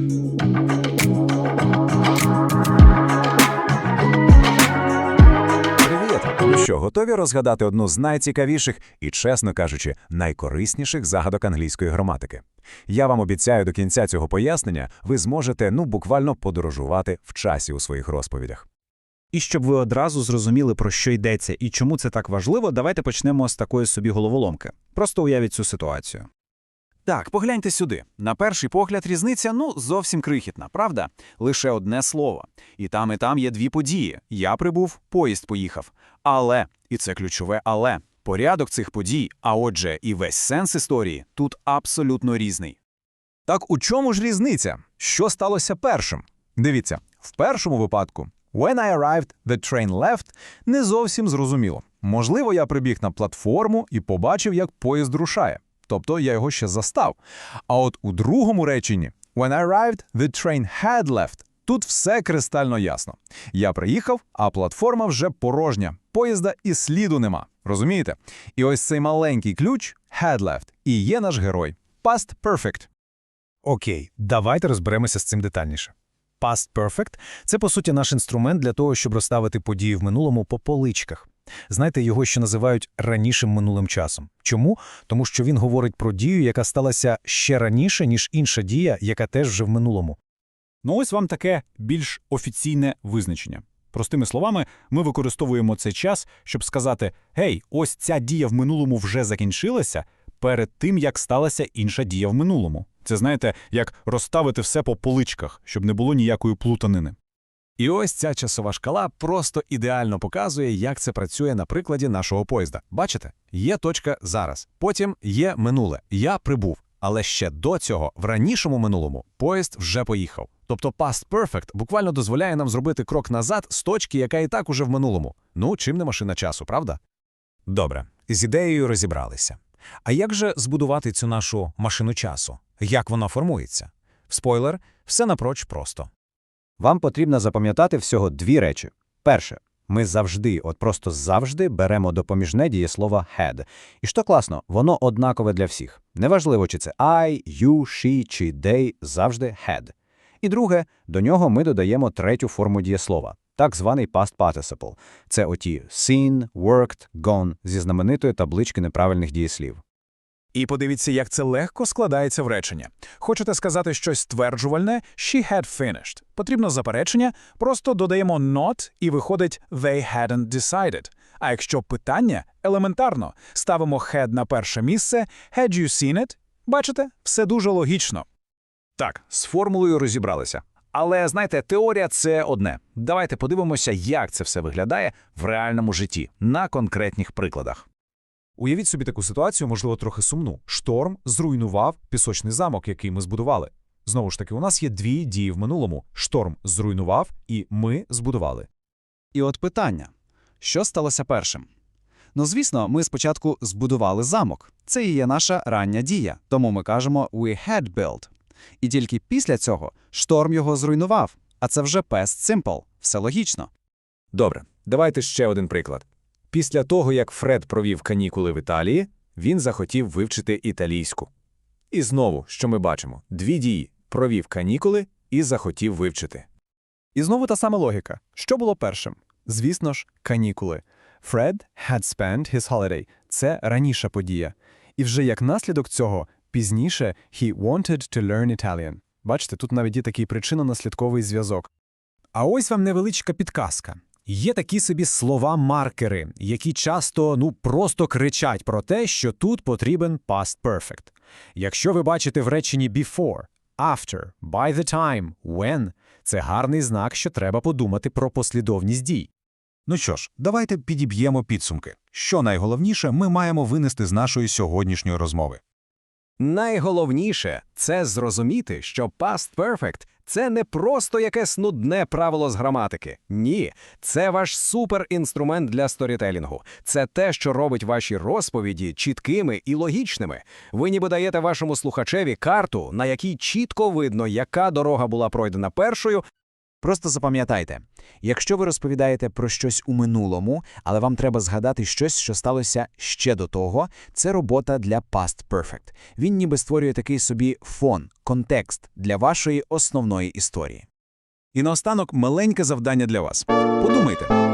Привіт! Що, готові розгадати одну з найцікавіших і, чесно кажучи, найкорисніших загадок англійської граматики? Я вам обіцяю, до кінця цього пояснення ви зможете ну буквально подорожувати в часі у своїх розповідях. І щоб ви одразу зрозуміли, про що йдеться і чому це так важливо, давайте почнемо з такої собі головоломки. Просто уявіть цю ситуацію. Так, погляньте сюди. На перший погляд різниця, ну, зовсім крихітна, правда? Лише одне слово. І там, і там є дві події. Я прибув, поїзд поїхав. Але, і це ключове але, порядок цих подій, а отже, і весь сенс історії тут абсолютно різний. Так у чому ж різниця? Що сталося першим? Дивіться, в першому випадку «When I arrived, the train left» не зовсім зрозуміло. Можливо, я прибіг на платформу і побачив, як поїзд рушає. Тобто я його ще застав. А от у другому реченні «When I arrived, the train had left» тут все кристально ясно. Я приїхав, а платформа вже порожня. Поїзда і сліду нема. Розумієте? І ось цей маленький ключ «had left» і є наш герой. Past perfect. Окей, давайте розберемося з цим детальніше. Past Perfect – це, по суті, наш інструмент для того, щоб розставити події в минулому по поличках. Знаєте, його ще називають ранішим минулим часом. Чому? Тому що він говорить про дію, яка сталася ще раніше, ніж інша дія, яка теж вже в минулому. Ну ось вам таке більш офіційне визначення. Простими словами, ми використовуємо цей час, щоб сказати: гей, ось ця дія в минулому вже закінчилася перед тим, як сталася інша дія в минулому. Це знаєте, як розставити все по поличках, щоб не було ніякої плутанини. І ось ця часова шкала просто ідеально показує, як це працює на прикладі нашого поїзда. Бачите? Є точка зараз, потім є минуле. Я прибув. Але ще до цього, в ранішому минулому, поїзд вже поїхав. Тобто past perfect буквально дозволяє нам зробити крок назад з точки, яка і так уже в минулому. Ну, чим не машина часу, правда? Добре, з ідеєю розібралися. А як же збудувати цю нашу машину часу? Як вона формується? Спойлер, все напроч просто. Вам потрібно запам'ятати всього дві речі. Перше, ми завжди, от просто завжди беремо допоміжне дієслово had. І що класно, воно однакове для всіх. Неважливо, чи це I, you, she чи they, завжди had. І друге, до нього ми додаємо третю форму дієслова, так званий past participle. Це оті seen, worked, gone зі знаменитої таблички неправильних дієслів. І подивіться, як це легко складається в речення. Хочете сказати щось стверджувальне «she had finished». Потрібно заперечення, просто додаємо not і виходить «they hadn't decided». А якщо питання елементарно, ставимо had на перше місце «had you seen it?» Бачите, все дуже логічно. Так, з формулою розібралися. Але знаєте, теорія це одне. Давайте подивимося, як це все виглядає в реальному житті на конкретних прикладах. Уявіть собі таку ситуацію, можливо, трохи сумну. Шторм зруйнував пісочний замок, який ми збудували. Знову ж таки, у нас є дві дії в минулому: шторм зруйнував, і ми збудували. І от питання: що сталося першим? Ну, звісно, ми спочатку збудували замок. Це і є наша рання дія, тому ми кажемо «we had built». І тільки після цього шторм його зруйнував, а це вже past simple. Все логічно. Добре, давайте ще один приклад. Після того, як Фред провів канікули в Італії, він захотів вивчити італійську. І знову, що ми бачимо, дві дії провів канікули і захотів вивчити. І знову та сама логіка. Що було першим? Звісно ж, канікули. Fred had spent his holiday. Це раніша подія. І вже як наслідок цього, пізніше he wanted to learn Italian. Бачите, тут навіть є такий причинно-наслідковий зв'язок. А ось вам невеличка підказка. Є такі собі слова-маркери, які часто ну просто кричать про те, що тут потрібен past perfect. Якщо ви бачите в реченні before, after, by the time, when – це гарний знак, що треба подумати про послідовність дій. Ну що ж, давайте підіб'ємо підсумки. Що найголовніше ми маємо винести з нашої сьогоднішньої розмови. Найголовніше це зрозуміти, що past perfect – це не просто якесь нудне правило з граматики. Ні, це ваш суперінструмент для сторітелінгу. Це те, що робить ваші розповіді чіткими і логічними. Ви ніби даєте вашому слухачеві карту, на якій чітко видно, яка дорога була пройдена першою, Просто запам'ятайте, якщо ви розповідаєте про щось у минулому, але вам треба згадати щось, що сталося ще до того, це робота для Past Perfect. Він ніби створює такий собі фон, контекст для вашої основної історії. І наостанок маленьке завдання для вас. Подумайте,